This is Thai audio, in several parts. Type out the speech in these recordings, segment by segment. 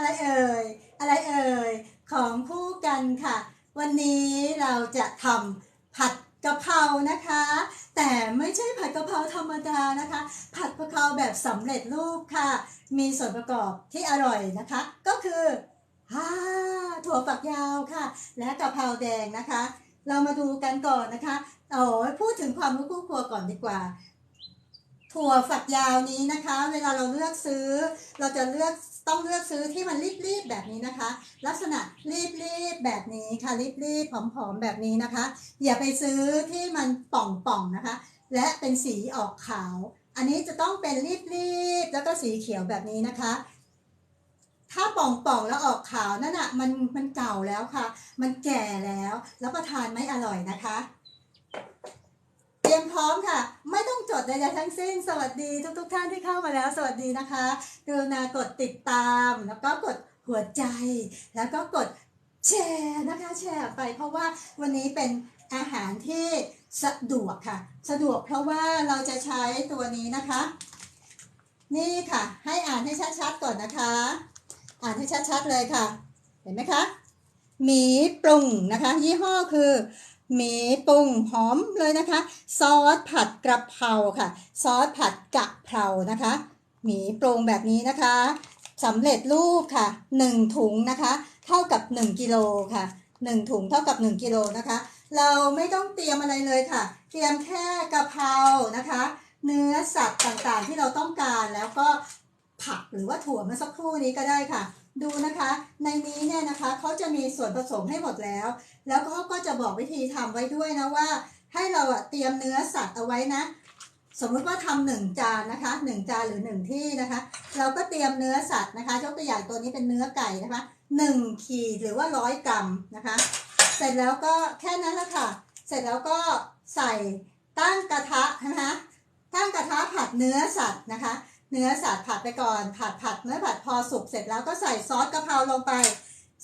อะไรเอ่ย อะไรเอ่ย ของคู่กันค่ะ วันนี้เราจะทำผัดกะเพรานะคะ แต่ไม่ใช่ผัดกะเพราธรรมดานะคะ ผัดกะเพราแบบสำเร็จรูปค่ะ มีส่วนประกอบที่อร่อยนะคะ ก็คือฮ่าถั่วฝักยาวค่ะ และกะเพราแดงนะคะ เรามาดูกันก่อนนะคะโอ้ยพูดถึงความรู้คู่ครัวก่อนดีกว่า ถั่วฝักยาวนี้นะคะ เวลาเราเลือกซื้อ เราจะเลือกต้องเลือกซื้อที่มันรีบๆแบบนี้นะคะ ลักษณะรีบๆแบบนี้ค่ะรีบๆผอมๆแบบนี้นะคะ อย่าไปซื้อที่มันป่องๆนะคะ และเป็นสีออกขาว อันนี้จะต้องเป็นรีบๆแล้วก็สีเขียวแบบนี้นะคะ ถ้าป่องๆแล้วออกขาวนั่นอะมันมันเก่าแล้วค่ะ มันแก่แล้วแล้วประทานไม่อร่อยนะคะ พร้อมค่ะ ไม่ต้องจดใดๆทั้งสิ้น สวัสดีทุก ๆ ท่านที่เข้ามาแล้ว สวัสดีนะคะกรุณากดติดตาม แล้วก็กดหัวใจ แล้วก็กดแชร์นะคะแชร์ไปเพราะว่าวันนี้เป็นอาหารที่สะดวกค่ะ สะดวกเพราะว่าเราจะใช้ตัวนี้นะคะ นี่ค่ะ ให้อ่านให้ชัดๆก่อนนะคะ อ่านให้ชัดๆเลยค่ะ เห็นไหมคะหมีปรุงนะคะ ยี่ห้อคือ หมีปรุงหอมเลยนะคะ ซอสผัดกระเพราค่ะ ซอสผัดกะเพรานะคะหมีปรุงแบบนี้นะคะสำเร็จรูปค่ะ 1 ถุงนะคะ เท่ากับ 1กิโลค่ะ 1 ถุงเท่ากับ 1กิโลนะคะ เราไม่ต้องเตรียมอะไรเลยค่ะ เตรียมแค่กะเพรานะคะ เนื้อสัตว์ต่างๆที่เราต้องการแล้วก็ผักหรือว่าถั่วเมื่อสักครู่นี้ก็ได้ค่ะดูนะคะ ในนี้เนี่ยนะคะเขาจะมีส่วนผสมให้หมดแล้ว แล้วก็ก็จะบอกวิธีทำไว้ด้วยนะว่า ให้เราอะเตรียมเนื้อสัตว์เอาไว้นะ สมมุติว่าทำหนึ่งจานนะคะหนึ่งจานหรือหนึ่งที่นะคะ เราก็เตรียมเนื้อสัตว์นะคะยกตัวอย่างตัวนี้เป็นเนื้อไก่นะคะหนึ่งขีดหรือว่าร้อยกรัมนะคะ เสร็จแล้วก็แค่นั้นแหละค่ะ เสร็จแล้วก็ใส่ตั้งกระทะนะคะตั้งกระทะผัดเนื้อสัตว์นะคะ เนื้อสัตว์ผัดไปก่อน ผัดผัดเนื้อผัดพอสุกเสร็จแล้วก็ใส่ซอสกะเพราลงไป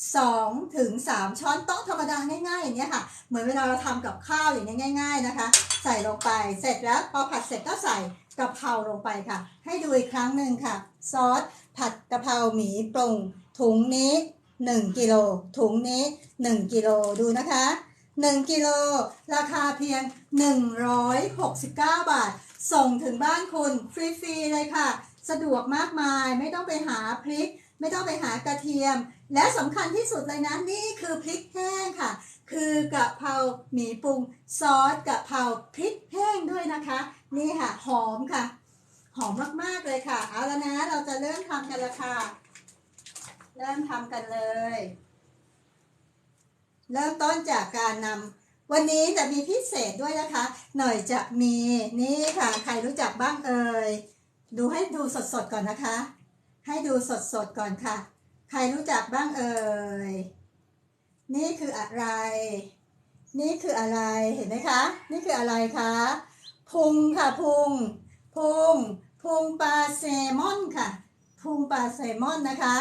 2ถึง3ช้อนโต๊ะธรรมดาง่ายๆอย่างเงี้ยค่ะ เหมือนเวลาเราทำกับข้าวอย่างเงี้ยง่าย ๆนะคะ ใส่ลงไปเสร็จแล้วพอผัดเสร็จก็ใส่กะเพราลงไปค่ะ ให้ดูอีกครั้งหนึ่งค่ะ ซอสผัดกะเพราหมีปรุงถุงนี้ 1กิโลถุงนี้ 1กิโลดูนะคะ 1กิโลราคาเพียง 169 บาท ส่งถึงบ้านคุณฟรีๆเลยค่ะ สะดวกมากมายไม่ต้องไปหาพริก ไม่ต้องไปหากระเทียม และสำคัญที่สุดเลยนะนี่คือพริกแห้งค่ะ คือกะเพราหมี่ปรุงซอสกะเพราพริกแห้งด้วยนะคะ นี่ค่ะหอมค่ะ หอมมากๆเลยค่ะ เอาแล้วนะเราจะเริ่มทำกันละค่ะ เริ่มทำกันเลย เริ่มต้นจากการนำ วันนี้จะมีพิเศษด้วยนะคะ หน่อยจะมีนี่ค่ะ ใครรู้จักบ้างเอ่ย ดูให้ดูสดๆก่อนนะคะ ให้ดูสดๆก่อนค่ะ ใครรู้จักบ้างเอ่ย นี่คืออะไร นี่คืออะไร เห็นไหมคะ นี่คืออะไรคะ พุงค่ะพุง พุง พุงปลาแซลมอนค่ะ พุงปลาแซลมอนนะคะ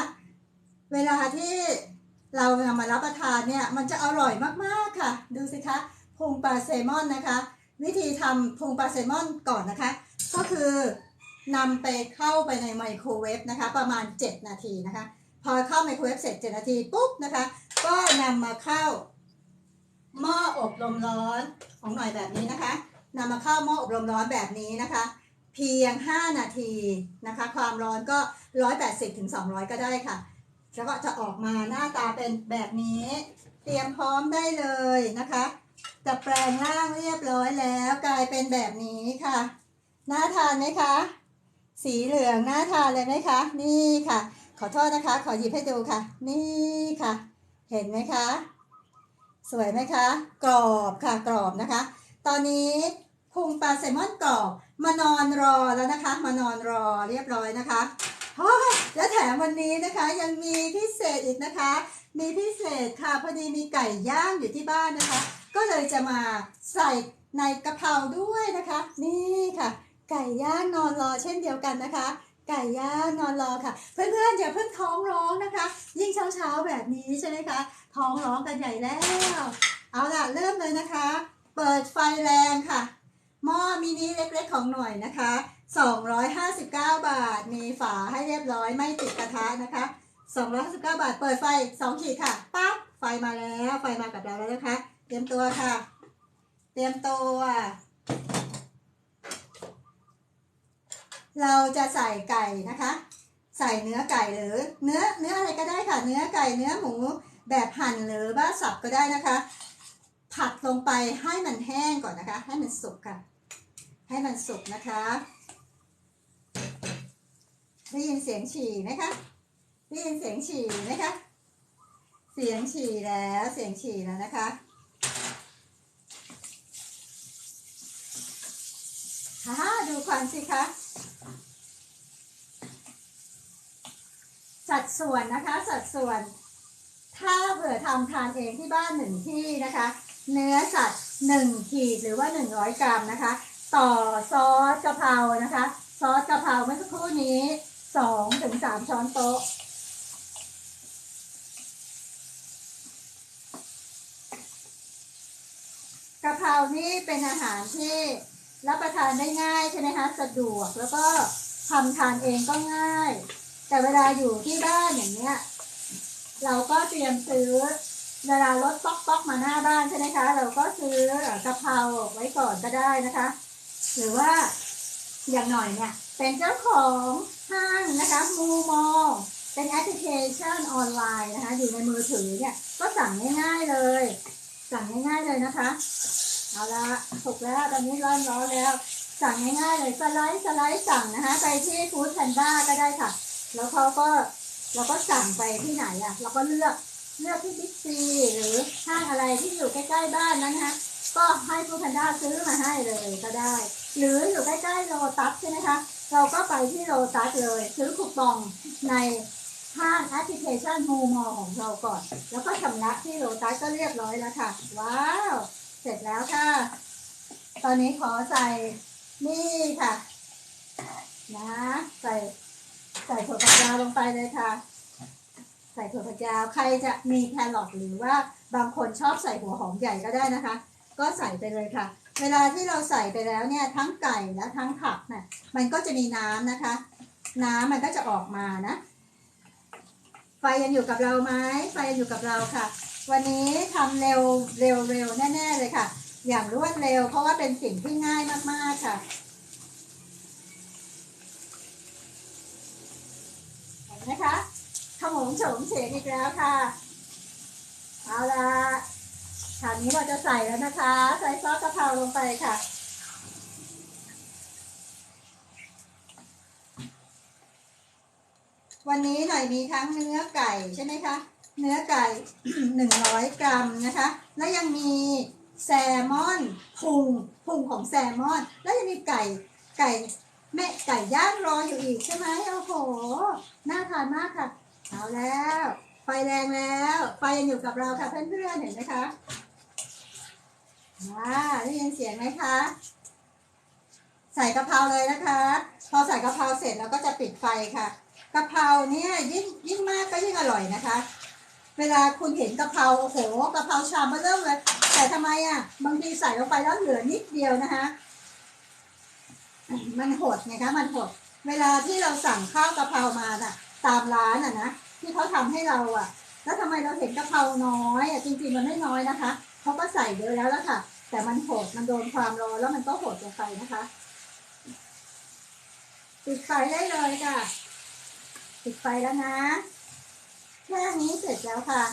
เวลาที่ เรานำมารับประทานเนี่ยมันจะอร่อยมากๆค่ะ ดูสิคะพุงปลาแซลมอนนะคะ วิธีทำพุงปลาแซลมอนก่อนนะคะ ก็คือนำไปเข้าไปในไมโครเวฟนะคะ ประมาณ 7 นาทีนะคะ พอเข้าไมโครเวฟเสร็จ 7 นาทีปุ๊บนะคะ ก็นำมาเข้าหม้ออบลมร้อนของหน่อยแบบนี้นะคะนำมาเข้าหม้ออบลมร้อนแบบนี้นะคะ เพียง 5 นาทีนะคะ ความร้อนก็ 180ถึง200 ก็ได้ค่ะ แล้วก็จะออกมาหน้าตาเป็นแบบนี้ เตรียมพร้อมได้เลยนะคะ จะแปลงร่างเรียบร้อยแล้วกลายเป็นแบบนี้ค่ะ น่าทานไหมคะ สีเหลืองน่าทานเลยไหมคะ นี่ค่ะ ขอโทษนะคะ ขอหยิบให้ดูค่ะ นี่ค่ะ เห็นไหมคะ สวยไหมคะ กรอบค่ะกรอบนะคะ ตอนนี้พุงปลาแซลมอนกรอบมานอนรอแล้วนะคะ มานอนรอเรียบร้อยนะคะ และแถมวันนี้นะคะยังมีพิเศษอีกนะคะ มีพิเศษค่ะพอดีมีไก่ย่างอยู่ที่บ้านนะคะ ก็เลยจะมาใส่ในกะเพราด้วยนะคะ นี่ค่ะ ไก่ย่างนอนรอเช่นเดียวกันนะคะ ไก่ย่างนอนรอค่ะ เพื่อนๆอย่าเพิ่งท้องร้องนะคะ ยิ่งเช้าๆแบบนี้ใช่ไหมคะ ท้องร้องกันใหญ่แล้ว เอาล่ะเริ่มเลยนะคะ เปิดไฟแรงค่ะหม้อมินิเล็กๆของหน่อยนะคะ 259 บาท มีฝาให้เรียบร้อยไม่ติดกระทะนะคะ 259 บาท เปิดไฟ 2 ขีดค่ะปั๊บไฟมาแล้ว ไฟมากับเราแล้วนะคะ เตรียมตัวค่ะ เตรียมตัว เราจะใส่ไก่นะคะ ใส่เนื้อไก่หรือเนื้อเนื้ออะไรก็ได้ค่ะ เนื้อไก่เนื้อหมูแบบหั่นหรือว่าสับก็ได้นะคะ ผัดลงไปให้มันแห้งก่อนนะคะ ให้มันสุกค่ะ ให้มันสุกนะคะ ได้ยินเสียงฉี่ไหมคะได้ยินเสียงฉี่ไหมคะ เสียงฉี่แล้วเสียงฉี่แล้วนะคะฮ่าดูควันสิคะสัดส่วนนะคะ สัดส่วน ถ้าเผื่อทำทานเองที่บ้านหนึ่งที่นะคะ เนื้อสัตว์หนึ่งขีดหรือว่าหนึ่งร้อยกรัมนะคะ ต่อซอสกะเพรานะคะ ซอสกะเพราเมื่อสักครู่นี้ สองถึงสามช้อนโต๊ะ กะเพรานี่เป็นอาหารที่รับประทานได้ง่ายใช่ไหมคะสะดวกแล้วก็ทำทานเองก็ง่าย แต่เวลาอยู่ที่บ้านอย่างเนี้ย เราก็เตรียมซื้อเวลารถป๊อกป๊อกมาหน้าบ้านใช่ไหมคะ เราก็ซื้อกะเพราไว้ก่อนก็ได้นะคะ หรือว่าอย่างหน่อยเนี่ย เป็นเจ้าของห้างนะคะมูมอเป็นแอปพลิเคชันออนไลน์นะคะ อยู่ในมือถือเนี่ยก็สั่งง่ายๆเลย สั่งง่ายๆเลยนะคะ เอาละถูกแล้วตอนนี้ร้อนร้อนแล้ว สั่งง่ายๆเลยสไลด์สไลด์สั่งนะคะ ไปที่ฟู้ดแพนด้าก็ได้ค่ะ แล้วเขาก็เราก็สั่งไปที่ไหนอะเราก็เลือกเลือกที่บิ๊กซีหรือห้างอะไรที่อยู่ใกล้ๆบ้านนั้นนะคะก็ให้ฟู้ดแพนด้าซื้อมาให้เลยก็ได้ หรืออยู่ใกล้ๆโลตัสใช่ไหมคะ เราก็ไปที่โลตัสเลย ซื้อคูปองในห้างแอปพลิเคชันมูมอของเราก่อน แล้วก็ชำระที่โลตัสก็เรียบร้อยแล้วค่ะ ว้าว เสร็จแล้วค่ะ ตอนนี้ขอใส่นี่ค่ะ นะ ใส่ ใส่ถั่วฝักยาวลงไปเลยค่ะ ใส่ถั่วฝักยาวใครจะมีแครอทหรือว่าบางคนชอบใส่หัวหอมใหญ่ก็ได้นะคะ ก็ใส่ไปเลยค่ะ เวลาที่เราใส่ไปแล้วเนี่ยทั้งไก่และทั้งผักเนี่ยมันก็จะมีน้ำนะคะ น้ำมันก็จะออกมานะ ไฟยังอยู่กับเราไหมไฟยังอยู่กับเราค่ะ วันนี้ทำเร็วเร็วเร็วแน่ๆเลยค่ะ อย่างรวดเร็ว เพราะว่าเป็นสิ่งที่ง่ายมากๆค่ะเห็นไหมคะขมงโฉมเฉงอีกแล้วค่ะ เอาละ ราวนี้เราจะใส่แล้วนะคะ ใส่ซอสกะเพราลงไปค่ะ วันนี้หน่อยมีทั้งเนื้อไก่ใช่ไหมคะ เนื้อไก่หนึ่งร้อยกรัมนะคะ แล้วยังมีแซลมอนพุงพุงของแซลมอน แล้วยังมีไก่ไก่แม่ไก่ย่างรออยู่อีกใช่ไหมโอ้โห น่าทานมากค่ะ เอาแล้ว ไฟแรงแล้ว ไฟยังอยู่กับเราค่ะเพื่อนๆเห็นไหมคะ ว้าได้ยินเสียงไหมคะ ใส่กะเพราเลยนะคะ พอใส่กะเพราเสร็จเราก็จะปิดไฟค่ะกะเพราเนี่ยยิ่งยิ่งมากก็ยิ่งอร่อยนะคะ เวลาคุณเห็นกะเพราโอ้โหกะเพราชามเบอร์เริ่มเลย แต่ทำไมอะบางทีใส่ลงไปแล้วเหลือนิดเดียวนะคะ มันหดไงคะมันหด เวลาที่เราสั่งข้าวกะเพรามาน่ะ ตามร้านอะนะที่เขาทำให้เราอะ แล้วทำไมเราเห็นกะเพราน้อยอะจริงๆมันไม่น้อยนะคะ เขาก็ใส่เยอะแล้วแล้วค่ะ แต่มันหดมันโดนความร้อนแล้วมันก็หดลงไปนะคะปิดไฟได้เลยค่ะปิดไฟแล้วนะแค่นี้เสร็จแล้วค่ะ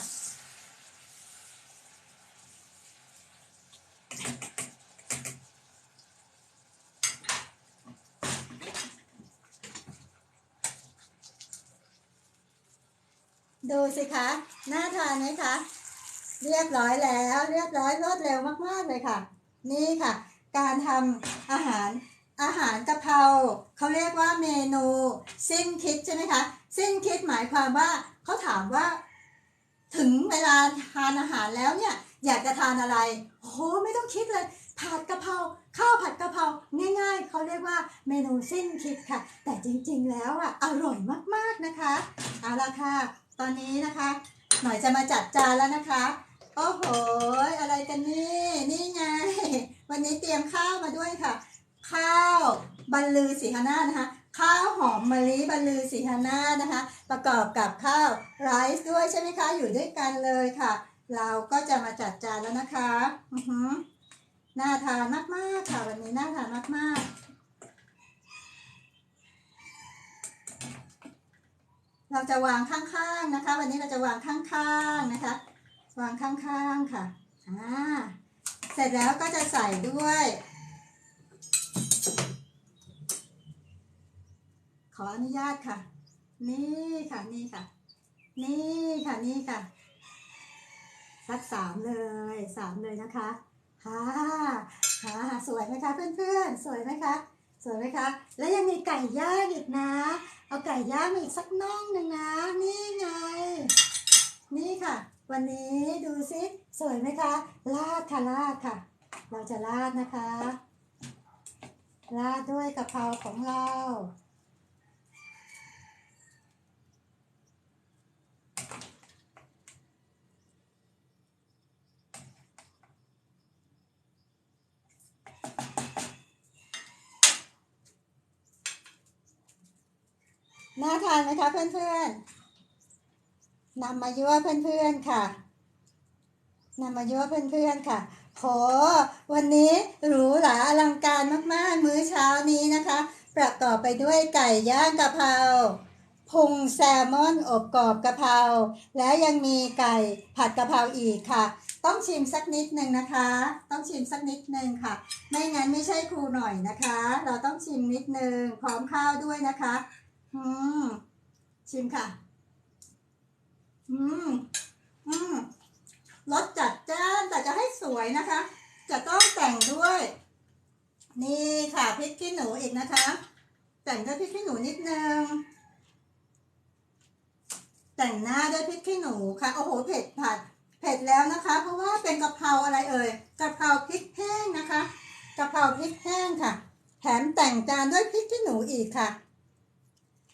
ดูสิคะ น่าทานไหมคะ เรียบร้อยแล้ว เรียบร้อยรวดเร็วมากๆเลยค่ะ นี่ค่ะ การทำอาหารอาหารกะเพราเขาเรียกว่าเมนูสิ้นคิดใช่ไหมคะ สิ้นคิดหมายความว่าเขาถามว่า ถึงเวลาทานอาหารแล้วเนี่ย อยากจะทานอะไรโอ้โหไม่ต้องคิดเลยผัดกะเพราข้าวผัดกะเพราง่าย ๆเขาเรียกว่าเมนูสิ้นคิดค่ะ แต่จริงๆแล้วอะอร่อยมากๆนะคะเอาละค่ะ ตอนนี้นะคะ หน่อยจะมาจัดจานแล้วนะคะ โอ้โห อะไรกันนี่ นี่ไง วันนี้เตรียมข้าวมาด้วยค่ะ ข้าวบรรลือสีหนานะคะ ข้าวหอมมะลิบรรลือสีหานานะคะ ประกอบกับข้าวไรซ์ด้วยใช่ไหมคะ อยู่ด้วยกันเลยค่ะ เราก็จะมาจัดจานแล้วนะคะอือหือน่าทานมากๆค่ะ วันนี้น่าทานมากๆ เราจะวางข้างๆนะคะ วันนี้เราจะวางข้างๆนะคะ วางข้างๆค่ะ อ่า เสร็จแล้วก็จะใส่ด้วย ขออนุญาตค่ะ นี่ค่ะ นี่ค่ะ นี่ค่ะ นี่ค่ะ สักสามเลย สามเลยนะคะฮ่าฮ่าสวยไหมคะเพื่อนๆ สวยไหมคะ สวยไหมคะ แล้วยังมีไก่ย่างอีกนะ เอาไก่ย่างมาอีกสักน่องหนึ่งนะ นี่ไง นี่ค่ะ วันนี้ดูสิสวยไหมคะ ลาดค่ะลาดค่ะ เราจะลาดนะคะ ลาดด้วยกะเพราของเราน่าทานไหมคะเพื่อนๆ นำมายั่วเพื่อนๆค่ะนำมายั่วเพื่อนๆค่ะโหวันนี้หรูหราอลังการมากๆ มื้อเช้านี้นะคะ ประกอบไปด้วยไก่ย่างกะเพราพุงแซลมอนอบกรอบกะเพราและยังมีไก่ผัดกะเพราอีกค่ะ ต้องชิมสักนิดหนึ่งนะคะ ต้องชิมสักนิดหนึ่งค่ะ ไม่งั้นไม่ใช่ครูหน่อยนะคะ เราต้องชิมนิดหนึ่งพร้อมข้าวด้วยนะคะ อืมชิมค่ะ อืมอืมรสจัดจ้านแต่จะให้สวยนะคะ จะต้องแต่งด้วย นี่ค่ะพริกขี้หนูอีกนะคะ แต่งด้วยพริกขี้หนูนิดนึงแต่งหน้าด้วยพริกขี้หนูค่ะโอ้โหเผ็ดผัดเผ็ดแล้วนะคะ เพราะว่าเป็นกะเพราอะไรเอ่ยกะเพราพริกแห้งนะคะกะเพราพริกแห้งค่ะ แถมแต่งจานด้วยพริกขี้หนูอีกค่ะ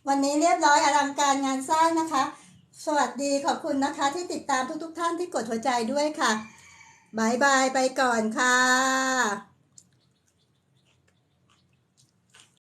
วันนี้เรียบร้อยอลังการงานสร้างนะคะ สวัสดีขอบคุณนะคะที่ติดตามทุกๆทท่านที่กดหัวใจด้วยค่ะบายบายไปก่อนค่ะ